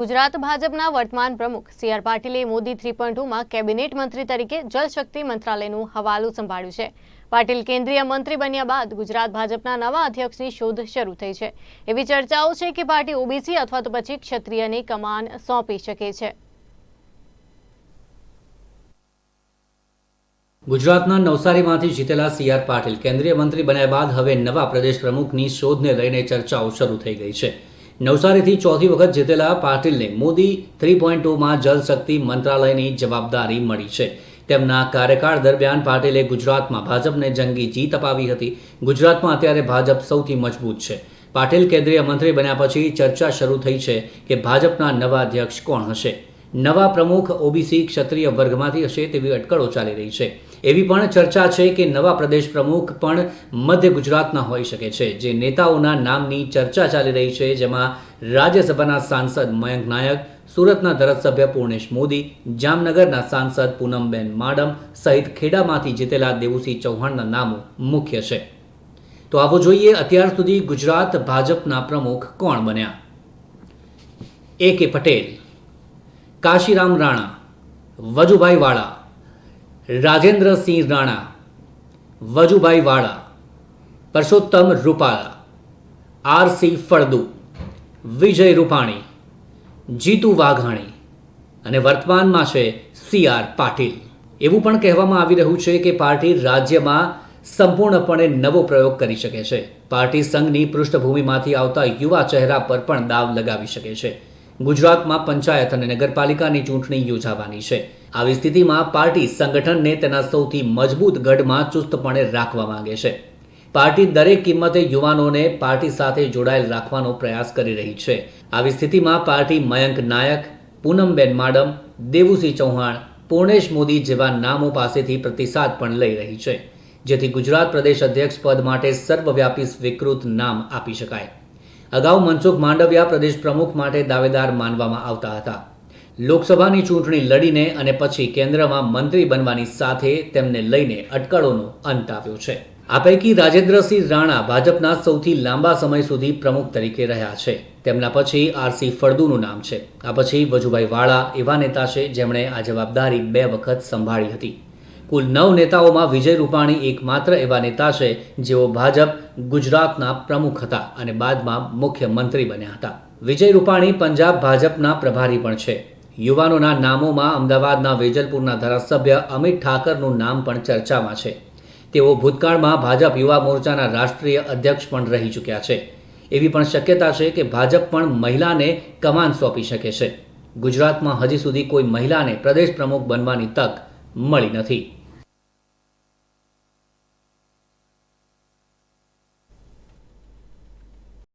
ગુજરાત ભાજપના વર્તમાન પ્રમુખ સી આર પાટીલે મોદી થ્રી પોઈન્ટ કેબિનેટ મંત્રી તરીકે જળશક્તિ મંત્રાલયનું હવાલું સંભાળ્યું છે. પાટીલ કેન્દ્રીય મંત્રી બન્યા બાદ ગુજરાત ભાજપના નવા અધ્યક્ષની શોધ શરૂ થઈ છે. એવી ચર્ચાઓ છે કે પાર્ટી ઓબીસી અથવા તો પછી ક્ષત્રિયની કમાન સોંપી શકે છે. ગુજરાતના નવસારીમાંથી જીતેલા સી આર પાટીલ કેન્દ્રીય મંત્રી બન્યા બાદ હવે નવા પ્રદેશ પ્રમુખની શોધને લઈને ચર્ચાઓ શરૂ થઈ ગઈ છે. નવસારીથી ચોથી વખત જીતેલા પાટીલને મોદી થ્રી પોઈન્ટ ટુમાં જલશક્તિ મંત્રાલયની જવાબદારી મળી છે. તેમના કાર્યકાળ દરમિયાન પાટીલે ગુજરાતમાં ભાજપને જંગી જીત અપાવી હતી. ગુજરાતમાં અત્યારે ભાજપ સૌથી મજબૂત છે. પાટીલ કેન્દ્રીય મંત્રી બન્યા પછી ચર્ચા શરૂ થઈ છે કે ભાજપના નવા અધ્યક્ષ કોણ હશે. નવા પ્રમુખ ઓબીસી ક્ષત્રિય વર્ગમાંથી હશે તેવી અટકળો ચાલી રહી છે. એવી પણ ચર્ચા છે કે નવા પ્રદેશ પ્રમુખ પણ મધ્ય ગુજરાતના હોઈ શકે છે. જે નેતાઓના નામની ચર્ચા ચાલી રહી છે, જેમાં રાજ્યસભાના સાંસદ મયંક નાયક, સુરતના ધારાસભ્ય પૂર્ણેશ મોદી, જામનગરના સાંસદ પૂનમબેન માડમ સહિત ખેડામાંથી જીતેલા દેવુસિંહ ચૌહાણના નામો મુખ્ય છે. તો આવો જોઈએ અત્યાર સુધી ગુજરાત ભાજપના પ્રમુખ કોણ બન્યા? એ કે પટેલ. કાશીરામ રાણા, વજુભાઈ વાળા, રાજેન્દ્રસિંહ રાણા, વજુભાઈ વાળા, પરસોત્તમ રૂપાલા, આરસી ફળદુ, વિજય રૂપાણી, જીતુ વાઘાણી અને વર્તમાનમાં છે સી આર પાટીલ. એવું પણ કહેવામાં આવી રહ્યું છે કે પાર્ટી રાજ્યમાં સંપૂર્ણપણે નવો પ્રયોગ કરી શકે છે. પાર્ટી સંઘની પૃષ્ઠભૂમિમાંથી આવતા યુવા ચહેરા પર પણ દાવ લગાવી શકે છે. ગુજરાતમાં પંચાયત અને નગરપાલિકાની ચૂંટણી યોજાવાની છે. આવી સ્થિતિમાં પાર્ટી સંગઠનને તેના સૌથી મજબૂત ગઢમાં ચુસ્તપણે રાખવા માંગે છે. પાર્ટી દરેક કિંમતે યુવાનોને પાર્ટી સાથે જોડાયેલ રાખવાનો પ્રયાસ કરી રહી છે. આવી સ્થિતિમાં પાર્ટી મયંક નાયક, પૂનમબેન માડમ, દેવુસિંહ ચૌહાણ, પૂર્ણેશ મોદી જેવા નામો પાસેથી પ્રતિસાદ પણ લઈ રહી છે. જેથી ગુજરાત પ્રદેશ અધ્યક્ષ પદ માટે સર્વવ્યાપી સ્વીકૃત નામ આપી શકાય. અગાઉ મનસુખ માંડવિયા પ્રદેશ પ્રમુખ માટે દાવેદાર માનવામાં આવતા હતા. લોકસભાની ચૂંટણી લડીને અને પછી કેન્દ્રમાં મંત્રી બનવાની સાથે તેમને લઈને અટકળોનો અંત આવ્યો છે. આ પૈકી રાજેન્દ્રસિંહ રાણા ભાજપના સૌથી લાંબા સમય સુધી પ્રમુખ તરીકે રહ્યા છે. તેમના પછી આરસી ફળદુનું નામ છે. આ પછી વજુભાઈ વાળા એવા નેતા છે જેમણે આ જવાબદારી બે વખત સંભાળી હતી. કુલ નવ નેતાઓમાં વિજય રૂપાણી એકમાત્ર એવા નેતા છે જેઓ ભાજપ, ગુજરાતના પ્રમુખ હતા અને બાદમાં મુખ્યમંત્રી બન્યા હતા. વિજય રૂપાણી પંજાબ ભાજપના પ્રભારી પણ છે. યુવાનોના નામોમાં અમદાવાદના વેજલપુરના ધારાસભ્ય અમિત ઠાકરનું નામ પણ ચર્ચામાં છે. તેઓ ભૂતકાળમાં ભાજપ યુવા મોરચાના રાષ્ટ્રીય અધ્યક્ષ પણ રહી ચૂક્યા છે. એવી પણ શક્યતા છે કે ભાજપ પણ મહિલાને કમાન સોંપી શકે છે. ગુજરાતમાં હજી સુધી કોઈ મહિલાને પ્રદેશ પ્રમુખ બનવાની તક મળી નથી.